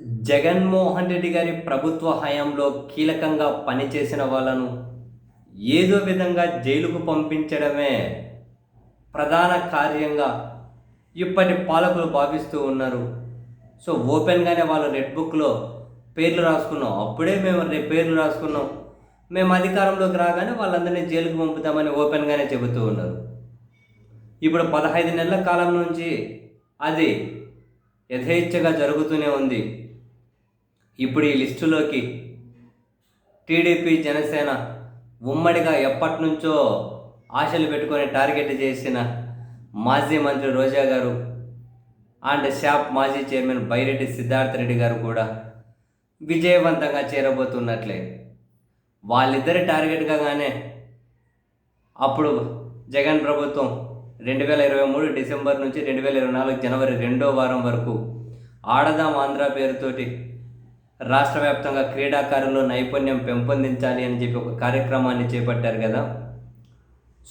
జగన్మోహన్ రెడ్డి గారి ప్రభుత్వ హయాంలో కీలకంగా పనిచేసిన వాళ్ళను ఏదో విధంగా జైలుకు పంపించడమే ప్రధాన కార్యంగా ఇప్పటి పాలకులు భావిస్తూ ఉన్నారు. సో ఓపెన్గానే వాళ్ళు రెడ్ బుక్లో పేర్లు రాసుకున్నాం. అప్పుడే మేము రే- పేర్లు రాసుకున్నాం. మేము అధికారంలోకి రాగానే వాళ్ళందరినీ జైలుకు పంపుతామని ఓపెన్గానే చెబుతూ ఉన్నారు. ఇప్పుడు పదహైదు నెలల కాలం నుంచి అది యథేచ్ఛగా జరుగుతూనే ఉంది. ఇప్పుడు ఈ లిస్టులోకి టీడీపీ జనసేన ఉమ్మడిగా ఎప్పటి నుంచో ఆశలు పెట్టుకొని టార్గెట్ చేసిన మాజీ మంత్రి రోజా గారు అండ్ షాప్ మాజీ చైర్మన్ బైరెడ్డి సిద్ధార్థ రెడ్డి గారు కూడా విజయవంతంగా చేరబోతున్నట్లే. వాళ్ళిద్దరి టార్గెట్గానే అప్పుడు జగన్ ప్రభుత్వం రెండు వేల ఇరవై మూడు డిసెంబర్ నుంచి రెండు వేల ఇరవై నాలుగు జనవరి రెండో వారం వరకు ఆడదాం ఆంధ్ర పేరుతోటి రాష్ట్ర వ్యాప్తంగా క్రీడాకారుల్లో నైపుణ్యం పెంపొందించాలి అని చెప్పి ఒక కార్యక్రమాన్ని చేపట్టారు కదా.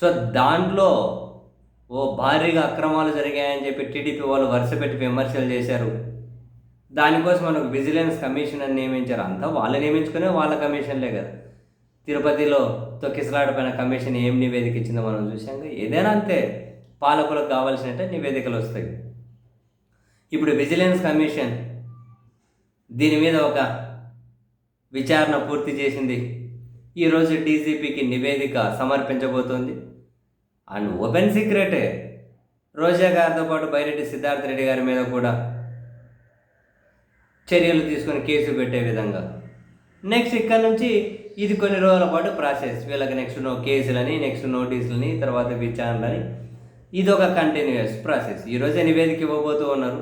సో దాంట్లో ఓ భారీగా అక్రమాలు జరిగాయని చెప్పి టీడీపీ వాళ్ళు వరుసపెట్టి విమర్శలు చేశారు. దానికోసం మనకు విజిలెన్స్ కమిషన్ అని నియమించారు. అంతా వాళ్ళు నియమించుకునే వాళ్ళ కమిషన్లే కదా. తిరుపతిలో తొక్కిసలాడిపోయిన కమిషన్ ఏం నివేదిక ఇచ్చిందో మనం చూసాం ఏదైనా అంతే పాలకులకు కావాల్సినట్టే నివేదికలు వస్తాయి. ఇప్పుడు విజిలెన్స్ కమిషన్ దీని మీద ఒక విచారణ పూర్తి చేసింది. ఈరోజు డీజీపీకి నివేదిక సమర్పించబోతోంది. అండ్ ఓపెన్ సీక్రెటే రోజా గారితో పాటు బైరెడ్డి సిద్ధార్థ రెడ్డి గారి మీద కూడా చర్యలు తీసుకొని కేసు పెట్టే విధంగా. నెక్స్ట్ ఇక్కడ నుంచి ఇది కొన్ని రోజుల పాటు ప్రాసెస్. వీళ్ళకి నెక్స్ట్ నో కేసులని నెక్స్ట్ నోటీసులని తర్వాత విచారణలని. ఇది ఒక కంటిన్యూస్ ప్రాసెస్ ఈరోజే నివేదిక ఇవ్వబోతూ ఉన్నారు.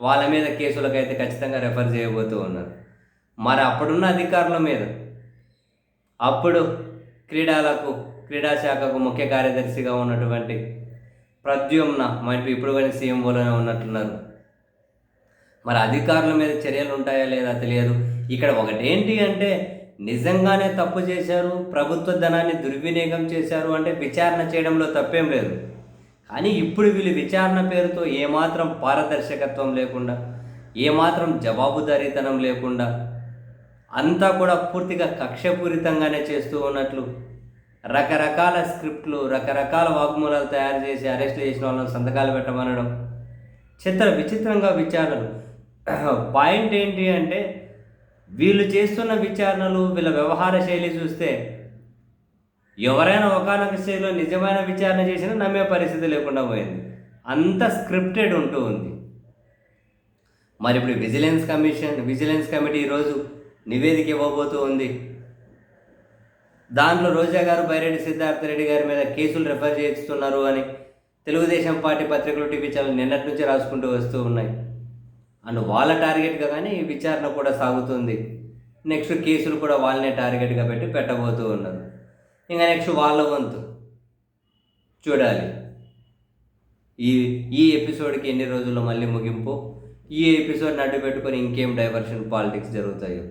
వాళ్ళ మీద కేసులకైతే ఖచ్చితంగా రెఫర్ చేయబోతూ ఉన్నారు. మరి అప్పుడున్న అధికారుల మీద అప్పుడు క్రీడలకు క్రీడా శాఖకు ముఖ్య కార్యదర్శిగా ఉన్నటువంటి ప్రద్యుమ్న మరి ఇప్పుడు కానీ సీఎంఓలోనే ఉన్నట్టున్నారు. మరి అధికారుల మీద చర్యలు ఉంటాయా లేదా తెలియదు. ఇక్కడ ఒకటేంటి అంటే నిజంగానే తప్పు చేశారు ప్రభుత్వ ధనాన్ని దుర్వినియోగం చేశారు అంటే విచారణ చేయడంలో తప్పేం లేదు. కానీ ఇప్పుడు వీళ్ళు విచారణ పేరుతో ఏమాత్రం పారదర్శకత్వం లేకుండా ఏమాత్రం జవాబుదారీతనం లేకుండా అంతా కూడా పూర్తిగా కక్షపూరితంగానే చేస్తూ ఉన్నట్లు రకరకాల స్క్రిప్ట్లు రకరకాల వాగ్మూలాలు తయారు చేసి అరెస్ట్ చేసిన వాళ్ళని సంతకాలు పెట్టమనడం చిత్ర విచిత్రంగా విచారణలు. పాయింట్ ఏంటి అంటే వీళ్ళు చేస్తున్న విచారణలు వీళ్ళ వ్యవహార శైలి చూస్తే ఎవరైనా ఒకనొక స్టేజ్లో నిజమైన విచారణ చేసినా నమ్మే పరిస్థితి లేకుండా పోయింది. అంత స్క్రిప్టెడ్ ఉంటూ ఉంది. మరి ఇప్పుడు విజిలెన్స్ కమిషన్ విజిలెన్స్ కమిటీ ఈరోజు నివేదిక ఇవ్వబోతూ ఉంది. దాంట్లో రోజా గారు బైరెడ్డి సిద్ధార్థ రెడ్డి గారి మీద కేసులు రెఫర్ చేస్తున్నారు అని తెలుగుదేశం పార్టీ పత్రికలు టీవీ ఛానల్ నిన్నటి నుంచి రాసుకుంటూ వస్తూ ఉన్నాయి. అండ్ వాళ్ళ టార్గెట్గా కానీ ఈ విచారణ కూడా సాగుతుంది. నెక్స్ట్ కేసులు కూడా వాళ్ళనే టార్గెట్గా పెట్టి పెట్టబోతూ ఉన్నారు. ఇంకా నెక్స్ట్ వాళ్ళ వంతు. చూడాలి. ఈ ఈ ఎపిసోడ్కి ఎన్ని రోజుల్లో మళ్ళీ ముగింపు? ఈ ఎపిసోడ్ని అడ్డు పెట్టుకొని ఇంకేం డైవర్షన్ పాలిటిక్స్ జరుగుతాయో.